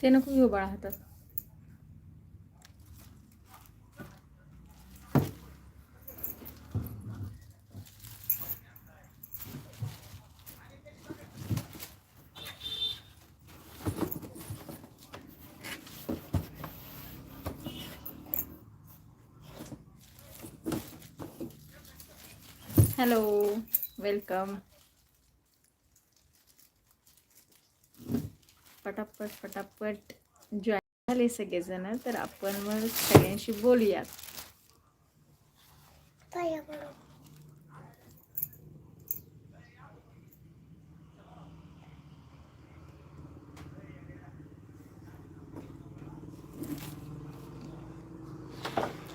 ते नको घेऊ बाळा हातात. Hello welcome. पटापट पटापट जॉईन झाले सगळेजण तर आपण मग सगळ्यांशी बोलूयात.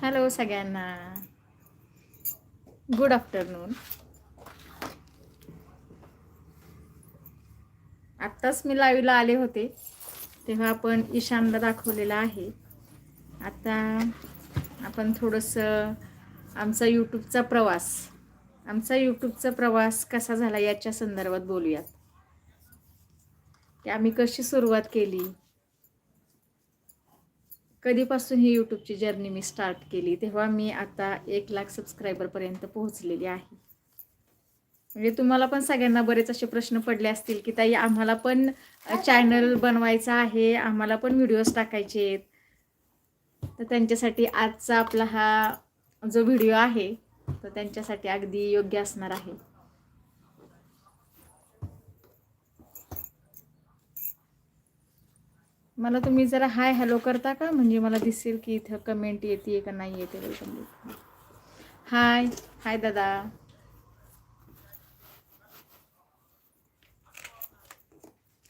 हॅलो सगळ्यांना. गुड आफ्टरनून आत्ताच मी लाईव्हला आले होते. तेव्हा आपण ईशानला दाखवलेलं आहे. आता आपण थोडंसं आमचा यूट्यूबचा प्रवास. आमचा यूट्यूबचा प्रवास कसा झाला याच्या संदर्भात बोलूयात. की आम्ही कशी सुरुवात केली? कधीपासून ही यूट्यूबची जर्नी मी स्टार्ट केली? तेव्हा मी आता एक लाख सबस्क्रायबरपर्यंत पोहोचलेली आहे. म्हणजे तुम्हाला पण सगळ्यांना बरेच असे प्रश्न पडले असतील की ताई आम्हाला पण चॅनल बनवायचा आहे आम्हाला पण व्हिडिओज टाकायचे आहेत. तर त्यांच्यासाठी आजचा आपला हा जो व्हिडिओ आहे तो त्यांच्यासाठी अगदी योग्य असणार आहे. मला तुम्ही जरा हाय हॅलो करता का? म्हणजे मला दिसेल की इथं कमेंट येते का नाही येते वेलकम हाय हाय दादा.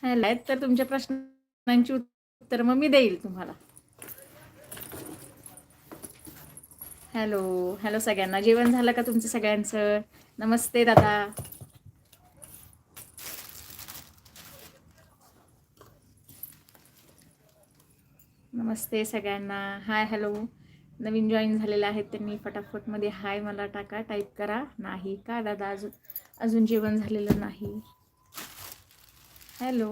हॅलो आहेत तर तुमच्या प्रश्नांची उत्तर मग मी देईल तुम्हाला. हॅलो हॅलो सगळ्यांना. जेवण झालं का तुमचं सगळ्यांचं? नमस्ते दादा. नमस्ते सगळ्यांना. Hi hello. नवीन जॉईन झालेले आहेत त्यांनी फटाफटमध्ये हाय मला टाका टाईप करा. नाही का दादा? अजून अजून जेवण झालेलं नाही. हॅलो.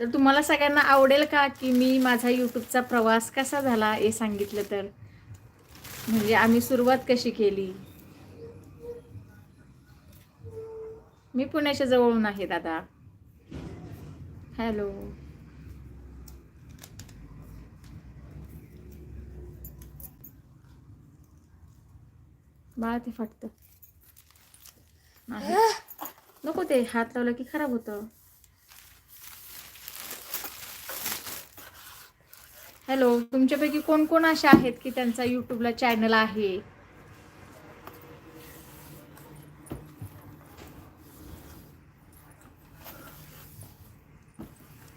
तर तुम्हाला सगळ्यांना आवडेल का की मी माझा यूट्यूबचा प्रवास कसा झाला हे सांगितलं तर? म्हणजे आम्ही सुरुवात कशी केली? मी पुण्याच्या जवळून आहे दादा. हॅलो. बाळ ते फाटतं. नाही नको ते हात लावलं की खराब होतं. हॅलो तुमच्यापैकी कोण कोण असे आहेत की त्यांचा युट्यूबला चॅनल आहे?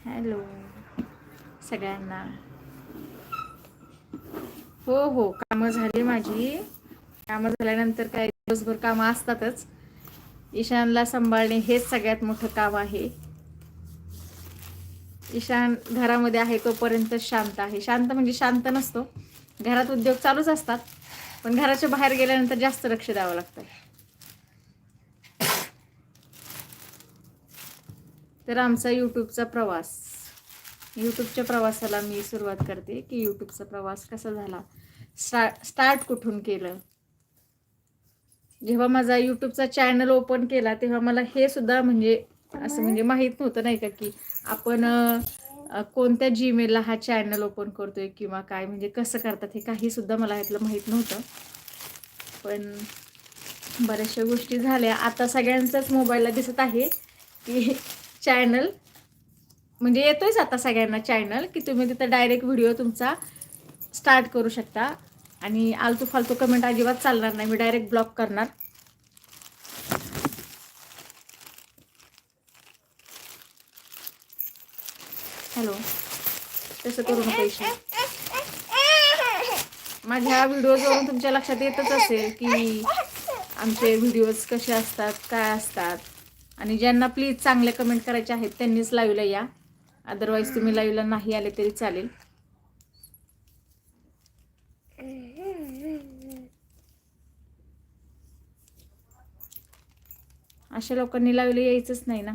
हॅलो सगळ्यांना. हो हो कामं झाली माझी. कामं झाल्यानंतर काय दिवसभर कामं असतातच. ईशानला सांभाळणे हेच सगळ्यात मोठं काम आहे. ईशान घरामध्ये आहे तोपर्यंत शांत आहे. शांत म्हणजे शांत नसतो. घरात उद्योग चालूच असतात. पण घराच्या बाहेर गेल्यानंतर जास्त लक्ष द्यावं लागतं. तर आमचा यूट्यूबचा प्रवास. यूट्यूबच्या प्रवासाला मी सुरुवात करते की यूट्यूबचा प्रवास कसा झाला? स्टा स्टार्ट कुठून केलं? जेव्हा माझा यूट्यूबचा चॅनल ओपन केला तेव्हा मला हे सुद्धा म्हणजे असं म्हणजे माहीत नव्हतं नाही का की आपण कोणत्या जीमेलला हा चॅनल ओपन करतोय किंवा काय म्हणजे कसं करतात हे काही सुद्धा मला यातलं माहीत नव्हतं. पण बऱ्याचशा गोष्टी झाल्या. आता सगळ्यांचाच मोबाईलला दिसत आहे की चॅनल म्हणजे येतोयच आता सगळ्यांना चॅनल की तुम्ही तिथं डायरेक्ट व्हिडिओ तुमचा स्टार्ट करू शकता. आणि आलतू फालतू कमेंट अजिबात चालणार नाही. मी डायरेक्ट ब्लॉक करणार. हॅलो तसं करू नका पैसे माझ्या व्हिडिओजवरून तुमच्या लक्षात येतच असेल की आमचे व्हिडिओज कसे असतात काय असतात. आणि ज्यांना प्लीज चांगले कमेंट करायचे आहेत त्यांनीच लाईव्हला या. अदरवाईज तुम्ही लाईव्हला नाही आले तरी चालेल. अशा लोकांनी लावले यायचंच नाही ना.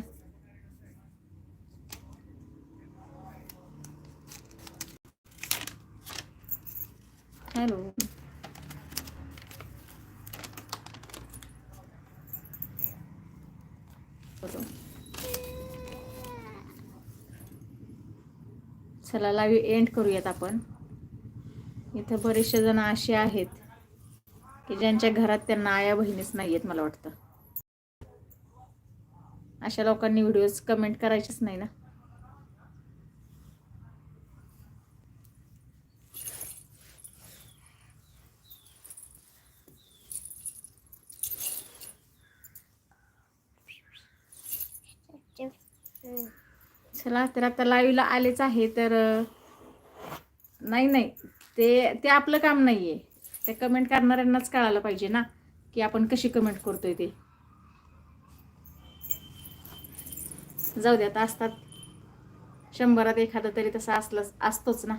हॅलो. चला लावी एंड करूयात आपण. इथं बरेचसे जण असे आहेत की ज्यांच्या घरात त्यांना आया बहिणीच नाही आहेत मला वाटतं. अशा लोकांनी व्हिडिओज कमेंट करायचेच नाही ना. चला तर आता लाईव्हला आलेच आहे तर नाही नाही. ते ते आपलं काम नाही आहे ते कमेंट करणाऱ्यांनाच कळायला पाहिजे ना की आपण कशी कमेंट करतोय ते. जाऊ द्या आता असतात. शंभरात एखादा तरी तसा असलाच असतोच ना.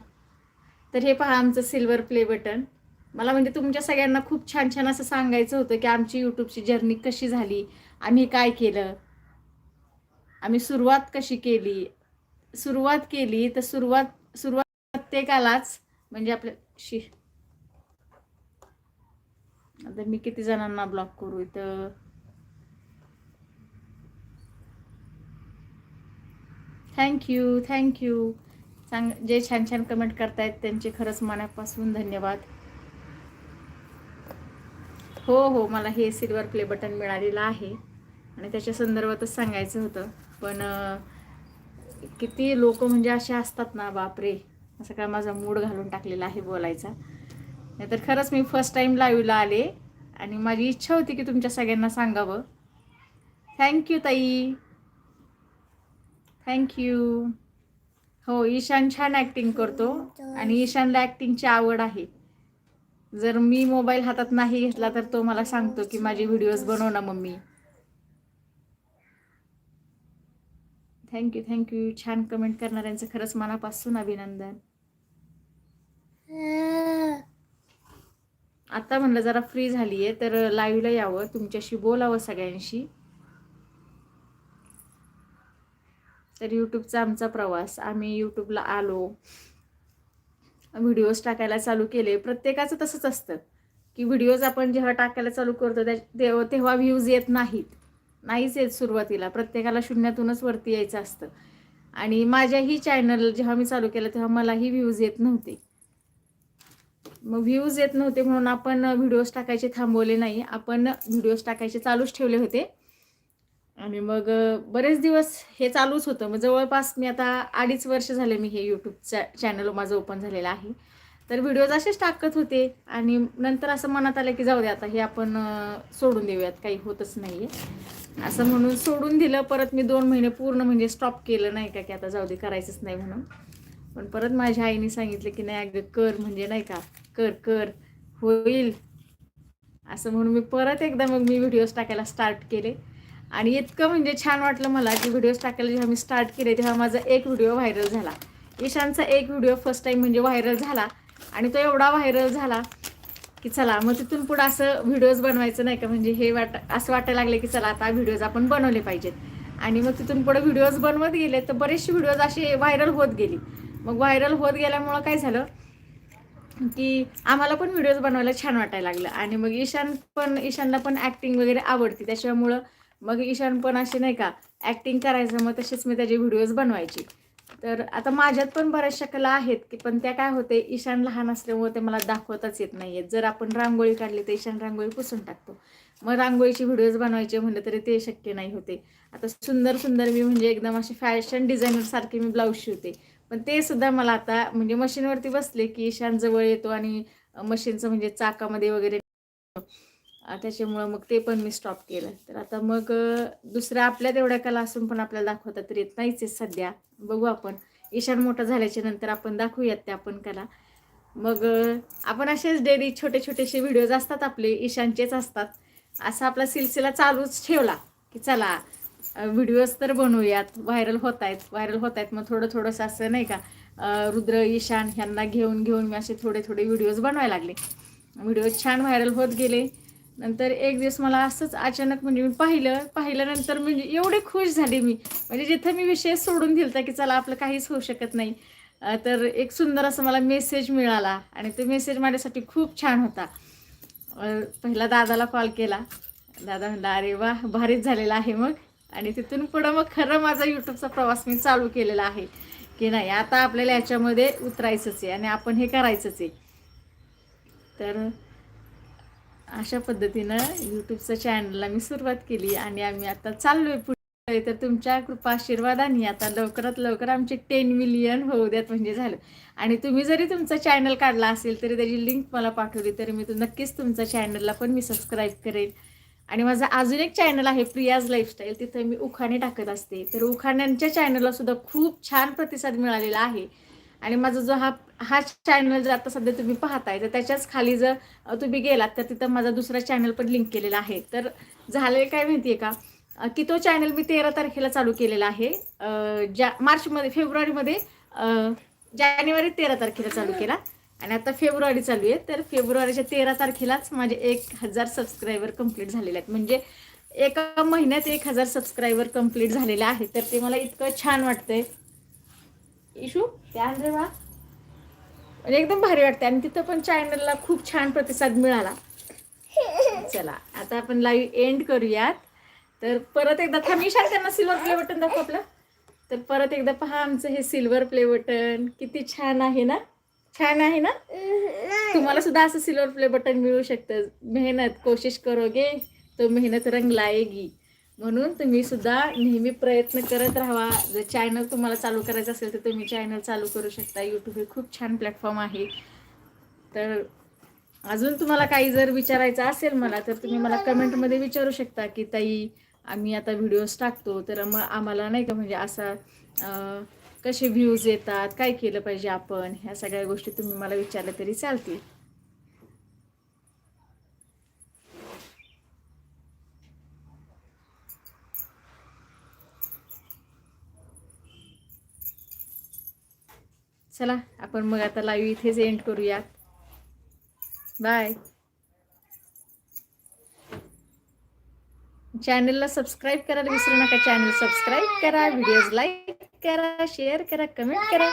तर हे पहा आमचं सिल्वर प्ले बटन. मला म्हणजे तुमच्या सगळ्यांना खूप छान छान असं सांगायचं होतं की आमची यूट्यूबची जर्नी कशी झाली आम्ही काय केलं आम्ही सुरुवात कशी केली. सुरुवात केली तर सुरुवात सुरुवात प्रत्येकालाच म्हणजे आपल्या शी आता मी किती जणांना ब्लॉक करू इथं? थँक्यू थँक्यू सांग जे छान छान कमेंट करतायत त्यांचे खरंच मनापासून धन्यवाद. हो हो मला हे सिल्वर प्ले बटन मिळालेलं आहे. आणि त्याच्या संदर्भातच सांगायचं होतं. पण किती लोक म्हणजे असे असतात ना बापरे असं काय माझा मूड घालून टाकलेला आहे बोलायचा. नाहीतर खरंच मी फर्स्ट टाईम लाईव्हला आले. आणि माझी इच्छा होती की तुमच्या सगळ्यांना सांगावं. थँक्यू ताई. थँक्यू हो ईशान छान ॲक्टिंग करतो आणि ईशानला ॲक्टिंगची आवड आहे. जर मी मोबाईल हातात नाही घेतला तर तो मला सांगतो की माझे व्हिडिओज बनव ना mummy. Thank you thank you छान कमेंट करणाऱ्यांचं खरंच मनापासून अभिनंदन. आता म्हणलं जरा फ्री झाली आहे तर लाईव्हला यावं. तुमच्याशी बोलावं सगळ्यांशी. तर यूट्यूबचा आमचा प्रवास. आम्ही यूट्यूबला आलो. व्हिडिओज टाकायला चालू केले. प्रत्येकाचं तसंच असतं की व्हिडिओज आपण जेव्हा टाकायला चालू करतो त्या तेव्हा तेव्हा व्ह्यूज येत नाहीत. नाहीच येत सुरुवातीला. प्रत्येकाला शून्यातूनच वरती यायचं असतं. आणि माझ्याही चॅनल जेव्हा मी चालू केलं तेव्हा मलाही व्ह्यूज येत नव्हते. मग व्ह्यूज येत नव्हते म्हणून आपण व्हिडिओज टाकायचे थांबवले नाही. आपण व्हिडिओज टाकायचे चालूच ठेवले होते. आणि मग बरेच दिवस हे चालूच होतं. मग जवळपास मी आता अडीच वर्ष झाले मी हे यूट्यूबच्या चॅनल माझं ओपन झालेलं आहे. तर व्हिडिओज असेच टाकत होते. आणि नंतर असं मनात आलं की जाऊ दे आता हे आपण सोडून देऊयात. काही होतच नाही आहे असं म्हणून सोडून दिलं. परत मी दोन महिने पूर्ण म्हणजे स्टॉप केलं. नाही का की आता जाऊ दे करायचंच नाही म्हणून. पण परत माझ्या आईने सांगितलं की नाही अगं कर म्हणजे नाही का कर कर होईल. असं म्हणून मी परत एकदा मग मी व्हिडिओज टाकायला स्टार्ट केले. आणि इतकं म्हणजे छान वाटलं मला की व्हिडिओज टाकायला जेव्हा मी स्टार्ट केले तेव्हा माझा एक व्हिडिओ व्हायरल झाला. ईशानचा एक व्हिडिओ फर्स्ट टाईम म्हणजे व्हायरल झाला. आणि तो एवढा व्हायरल झाला की चला मग तिथून पुढं असं व्हिडिओज बनवायचं नाही का? म्हणजे हे वाट असं वाटायला लागले की चला आता व्हिडिओज आपण बनवले पाहिजेत. आणि मग तिथून पुढे व्हिडिओज बनवत गेले तर बरेचसे व्हिडिओज असे व्हायरल होत गेली. मग व्हायरल होत गेल्यामुळं काय झालं की आम्हाला पण व्हिडिओज बनवायला छान वाटायला लागलं. आणि मग ईशान पण ईशानला पण ॲक्टिंग वगैरे आवडते. त्याच्यामुळं मग ईशान पण असे नाही का ॲक्टिंग करायचं मग तसेच मी त्याचे व्हिडिओज बनवायचे. तर आता माझ्यात पण बऱ्याचशा कला आहेत की पण त्या काय होते ईशान लहान असल्यामुळे ते मला दाखवताच येत नाही आहेत जर आपण रांगोळी काढली तर ईशान रांगोळी पुसून टाकतो. मग रांगोळीचे व्हिडिओज बनवायचे म्हणलं तरी ते शक्य नाही होते. आता सुंदर सुंदर मी म्हणजे एकदम असे फॅशन डिझायनरसारखे मी ब्लाऊज शिवते. पण ते सुद्धा मला आता म्हणजे मशीनवरती बसले की ईशान जवळ येतो आणि मशीनचं म्हणजे चाकामध्ये वगैरे त्याच्यामुळं मग ते पण मी स्टॉप केलं. तर आता मग दुसऱ्या आपल्या तेवढ्या कला असून पण आपल्याला दाखवता तर येत नाहीच आहे सध्या. बघू आपण. ईशान मोठा झाल्याच्यानंतर आपण दाखवूयात त्या पण कला. मग आपण असेच डेली छोटे छोटेसे व्हिडिओज असतात आपले ईशानचेच असतात. असा आपला सिलसिला चालूच ठेवला की चला व्हिडिओज तर बनवूयात. व्हायरल होत आहेत व्हायरल होत आहेत. मग थोडं थोडंसं असं नाही का रुद्र ईशान ह्यांना घेऊन घेऊन मी असे थोडे थोडे व्हिडिओज बनवायला लागले. व्हिडिओज छान व्हायरल होत गेले. नंतर एक दिवस मला असंच अचानक म्हणजे मी पाहिलं पाहिल्यानंतर म्हणजे एवढे खुश झाले मी. म्हणजे जिथं मी विषय सोडून दिलता की चला आपलं काहीच होऊ शकत नाही. तर एक सुंदर असं मला मेसेज मिळाला आणि तो मेसेज माझ्यासाठी खूप छान होता. पहिला दादाला कॉल केला. दादा म्हणला अरे वा भारीच झालेला आहे मग. आणि तिथून पुढं मग खरं माझा यूट्यूबचा प्रवास मी चालू केलेला आहे. की नाही आता आपल्याला याच्यामध्ये उतरायचंच आहे आणि आपण हे करायचंच आहे. तर अशा पद्धतीनं यूट्यूबचं चॅनलला मी सुरुवात केली आणि आम्ही आता चाललो आहे पुढे. तर तुमच्या कृपा आशीर्वादाने आता लवकरात लवकर आमचे टेन मिलियन होऊ द्यात म्हणजे झालं. आणि तुम्ही जरी तुमचा चॅनल काढला असेल तरी त्याची लिंक मला पाठवली तरी मी तो नक्कीच तुमच्या चॅनलला पण मी सबस्क्राईब करेन. आणि माझा अजून एक चॅनल आहे प्रियाज लाईफस्टाईल तिथं मी उखाणे टाकत असते. तर उखाण्यांच्या चॅनलला सुद्धा खूप छान प्रतिसाद मिळालेला आहे. आणि माझा जो हा हा चॅनल जर आता सध्या तुम्ही पाहताय तर त्याच्याच खाली जर तुम्ही गेलात तर तिथं माझा दुसरा चॅनल पण लिंक केलेला आहे. तर झालेलं काय माहिती आहे का की तो चॅनल मी तेरा तारखेला चालू केलेला आहे. ज्या मार्चमध्ये फेब्रुवारीमध्ये जानेवारी तेरा तारखेला चालू केला. आणि आता फेब्रुवारी चालू आहे. तर फेब्रुवारीच्या तेरा तारखेलाच माझे एक हजार सबस्क्रायबर कंप्लीट झालेले आहेत. म्हणजे एका महिन्यात एक हजार सबस्क्रायबर कंप्लीट झालेले आहे. तर ते मला इतकं छान वाटतंय. इशू? त्या रे वा म्हणजे एकदम भारी वाटते आणि तिथं पण चॅनलला खूप छान प्रतिसाद मिळाला. चला आता आपण लाईव्ह एंड करूयात. तर परत एकदा थांबी त्यांना सिल्वर प्ले बटन दाखव आपलं. तर परत एकदा पहा आमचं हे सिल्वर प्ले बटन किती छान आहे ना? छान आहे ना? तुम्हाला सुद्धा असं सिल्वर प्ले बटन मिळू शकतं. मेहनत कोशिश करोगे तो मेहनत रंग लाएगी म्हणून तुम्ही सुद्धा नेहमी प्रयत्न करत राहा. जर चॅनल तुम्हाला चालू करायचं असेल तर तुम्ही चॅनल चालू करू शकता. यूट्यूब हे खूप छान प्लॅटफॉर्म आहे. तर अजून तुम्हाला काही जर विचारायचं असेल मला तर तुम्ही मला कमेंटमध्ये विचारू शकता की ताई आम्ही आता व्हिडिओज टाकतो तर मग आम्हाला नाही का म्हणजे असा कसे व्ह्यूज येतात? काय केलं पाहिजे आपण? ह्या सगळ्या गोष्टी तुम्ही मला विचारल्या तरी चालतील. चला आपण मग आता लाईव्ह इथेच एंड करूयात. बाय चॅनलला सबस्क्राईब करायला विसरू नका. चॅनल सबस्क्राईब करा व्हिडिओज लाईक करा शेअर करा कमेंट करा.